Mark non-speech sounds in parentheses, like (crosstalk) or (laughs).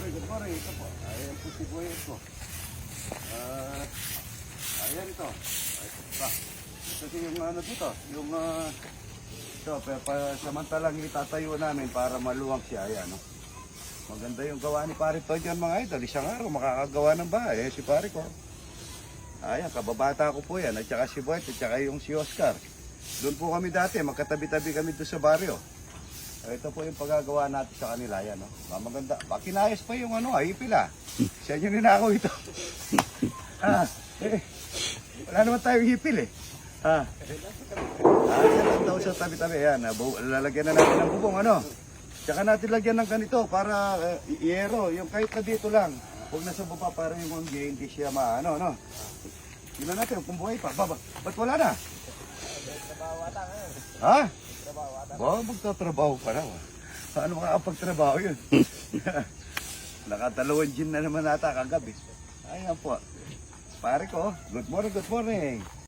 morning, good morning. Ito po. Ayan po si Boy ko. Ah, ayan ito. Ito pa. Kasi yung ano dito, yung ah, ito, pa, pa, samantalang itatayo namin para maluwang siya. Ayan, no? Maganda yung gawa ni Pare Toy dyan mga idol. Isang araw makakagawa ng bahay. Eh, si Pare ko. Ayan, kababata ko po yan. At saka si Boy, at saka yung si Oscar. Doon po kami dati, magkatabi-tabi kami doon sa baryo. Ito po yung paggagawa natin sa kanila, yan, no? Ah, maganda. Pakinayos pa yung ano, ay pila. Sa inyo ninakaw ito. (laughs) ah, eh, wala naman tayong hipil eh. Ah, ah yan daw sa tabi-tabi. Yan, ah, lalagyan na natin ng bubong, ano? Tsaka natin lagyan ng ganito para uh, iero, yung kahit na dito lang. Huwag nasa baba para yung mga hindi siya maano, no? Tingnan natin kung buhay pa. Baba, ba't wala na? Ha? Ba, magtatrabaho pa raw. Paano makakapagtrabaho yun? (laughs) Nakadalawang gin na naman nata kagabi. Ayan po. Pare ko, good morning, good morning.